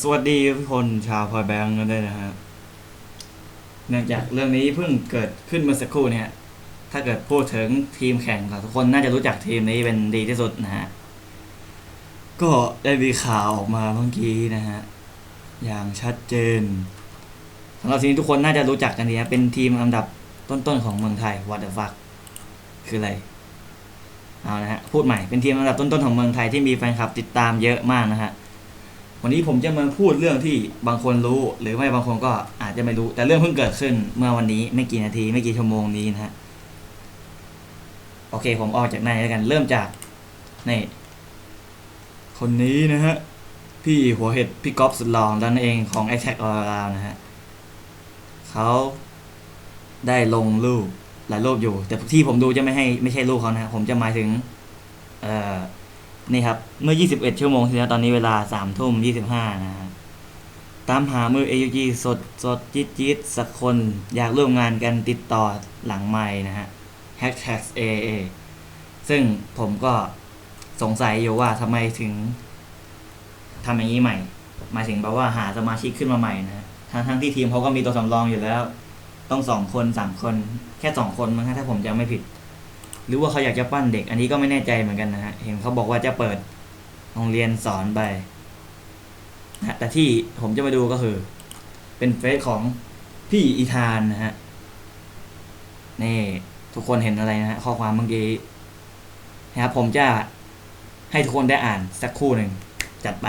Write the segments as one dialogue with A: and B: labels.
A: สวัสดีทุกคนชาวพอยแบงค์กันด้วยนะฮะเนื่องจากเรื่องนี้เพิ่งเกิดขึ้นเมื่อสักครู่เนี่ยถ้าเกิดพูดถึงทีมแข่งทุกคนน่าจะรู้จักทีมนี้เป็นดีที่สุดนะฮะก็ได้มีข่าวออกมาเมื่อกี้นะฮะอย่างชัดเจนสำหรับทีมนี้ทุกคนน่าจะรู้จักกันดีนะเป็นทีมอันดับต้นๆของเมืองไทย What the fuck คืออะไรเอานะฮะพูดใหม่เป็นทีมอันดับต้นๆของเมืองไทยที่มีแฟนคลับติดตามเยอะมากนะฮะ วันนี้ผมจะมาพูดเรื่องที่บางคนรู้ หรือไม่บางคนก็อาจจะไม่รู้ แต่เรื่องเพิ่งเกิดขึ้นเมื่อวันนี้ไม่กี่นาทีไม่กี่ชั่วโมงนี้นะฮะโอเค ผมออกจากหน้านี้แล้วกันเริ่มจากนี่คนนี้นะฮะพี่หัวเห็ดพี่ก๊อฟสุดหล่อนั่นเองของ Attack on Titan นะฮะเขาได้ลงรูปหลายรูปอยู่ แต่ที่ผมดูจะไม่ให้ไม่ใช่รูปเขานะฮะผมจะหมายถึง เอ่อ นี่ครับ เมื่อ 21 ชั่วโมงที่แล้วตอนนี้เวลา3ทุ่ม25 นะฮะตามหามือ AUG สดสดจิตจิตสักคนอยากร่วมงานกันติดต่อหลังไม้นะฮะ Hashtag AA ซึ่งผมก็สงสัยอยู่ว่าทำไมถึงทำอย่างนี้ใหม่หมายถึงแบบว่าหาสมาชิกขึ้นมาใหม่นะฮะทั้งทั้งที่ทีมเขาก็มีตัวสำรองอยู่แล้ว ต้องสองคนสามคน แค่สองคนมั้งถ้าผมจำไม่ผิด หรือว่าเขาอยากจะปั้นเด็ก อันนี้ก็ไม่แน่ใจเหมือนกันนะฮะ เห็นเขาบอกว่าจะเปิดโรงเรียนสอนไปนะแต่ที่ผมจะมาดูก็คือ เป็นเฟซของพี่อีธานนะฮะ นี่ ทุกคนเห็นอะไรนะฮะ ข้อความเมื่อกี้นะครับผมจะให้ทุกคนได้อ่านสักคู่หนึ่งจัดไป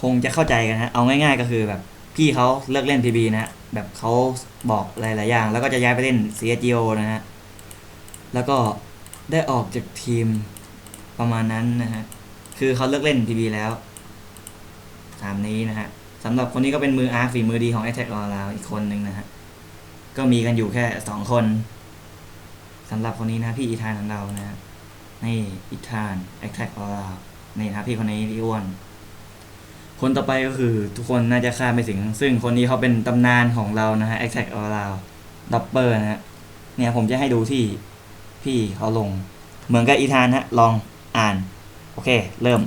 A: คงจะเข้าใจกันฮะเอาง่ายๆก็คือแบบพี่เขาเลิกเล่น PB นะฮะแบบเขาบอกหลายๆอย่าง แล้วก็จะย้ายไปเล่น CSGO นะฮะแล้วก็ได้ออกจากทีมประมาณนั้นนะฮะคือเขาเลิกเล่น PB แล้วตามนี้นะฮะสำหรับคนนี้ก็เป็นมืออาร์ฝีมือดีของ Attack on Titan อีกคนหนึ่งนะฮะก็มีกันอยู่แค่สองคนสำหรับคนนี้นะพี่อีธานของเรานะฮะนี่อีธาน Attack on Titan นี่นะพี่คนนี้พี่อ้วน คนต่อไปก็คือทุกคนน่าจะคาดไม่ถึง ซึ่งคนนี้เขาเป็นตำนานของเรานะฮะ Attack on Titan ดับเบิลนะฮะ เนี่ยผมจะให้ดูที่พี่เขาลง เหมือนกับอีธานฮะ ลองอ่าน โอเค เริ่ม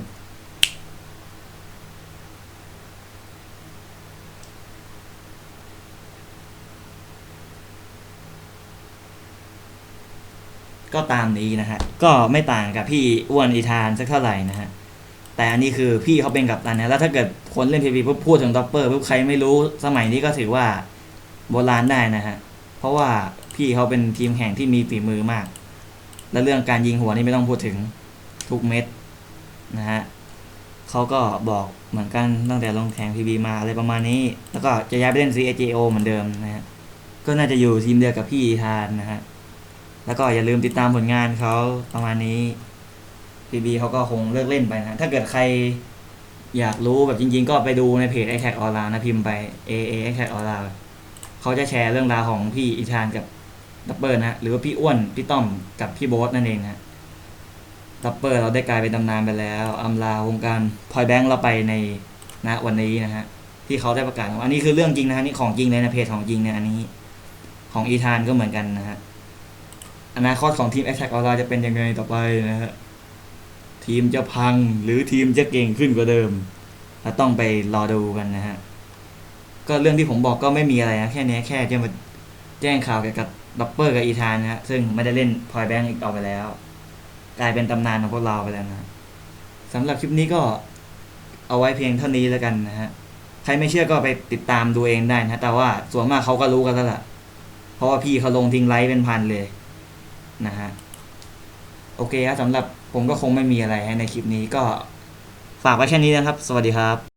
A: ก็ตามนี้นะฮะ ก็ไม่ต่างกับพี่อ้วนอีธานสักเท่าไหร่นะฮะ แต่อันนี้คือพี่เขาเป็นกับตันนะแล้วถ้าเกิดคนเล่นทีวีปุ๊บพูดถึงด็อปเปอร์ปุ๊บใครไม่รู้สมัยนี้ก็ถือว่าโบราณได้นะฮะ เพราะว่าพี่เขาเป็นทีมแข่งที่มีฝีมือมาก และเรื่องการยิงหัวนี่ไม่ต้องพูดถึงทุกเม็ดนะฮะเขาก็บอกเหมือนกันตั้งแต่ลงแข่งพีบีมาอะไรประมาณนี้ แล้วก็จะย้ายไปเล่น CAJO เหมือนเดิมนะฮะ ก็น่าจะอยู่ทีมเดียวกับพี่ทานนะฮะ แล้วก็อย่าลืมติดตามผลงานเขาประมาณนี้ พีบีเขาก็คงเลิกเล่นไปนะ ถ้าเกิดใครอยากรู้แบบจริง ๆ ก็ไปดูในเพจ a อ t a c ออนไลน์นะพิมพ์ไป A A a t a c ออนไลน์เขาจะแชร์เรื่องราวของพี่อีธานกับดับเบิลนะหรือว่าพี่อ้วนพี่ต้อมกับพี่โบ๊ทนั่นเองนะดับเบิลเราได้กลายเป็นตำนานไปแล้วอำลาวงการพอยแบงค์เราไปในณวันนี้นะฮะที่เขาได้ประกาศอันนี้คือเรื่องจริงนะฮะนี่ของจริงเลยนะเพจของจริงเนี่ยอันนี้ ของอีธานก็เหมือนกันนะฮะอนาคตของทีม Attack ออนไลน์จะเป็นยังไงต่อไปนะฮะ ทีมจะพังหรือทีมจะเก่งขึ้นกว่าเดิมเราต้องไปรอดูกันนะฮะ ก็เรื่องที่ผมบอกก็ไม่มีอะไรนะแค่นี้แค่จะมาแจ้งข่าวเกี่ยวกับดับเบิลกับอีธานนะฮะซึ่งไม่ได้เล่นพอยแบงค์อีกต่อไปแล้ว กลายเป็นตำนานของพวกเราไปแล้วนะสำหรับคลิปนี้ก็เอาไว้เพียงเท่านี้แล้วกันนะฮะใครไม่เชื่อก็ไปติดตามดูเองได้นะแต่ว่าส่วนมากเขาก็รู้กันแล้วล่ะ เพราะว่าพี่เขาลงทิ้งไลค์เป็นพันเลยนะฮะโอเคครับสำหรับ ผมก็คงไม่มีอะไรในคลิปนี้ก็ฝากไว้แค่นี้นะครับ สวัสดีครับ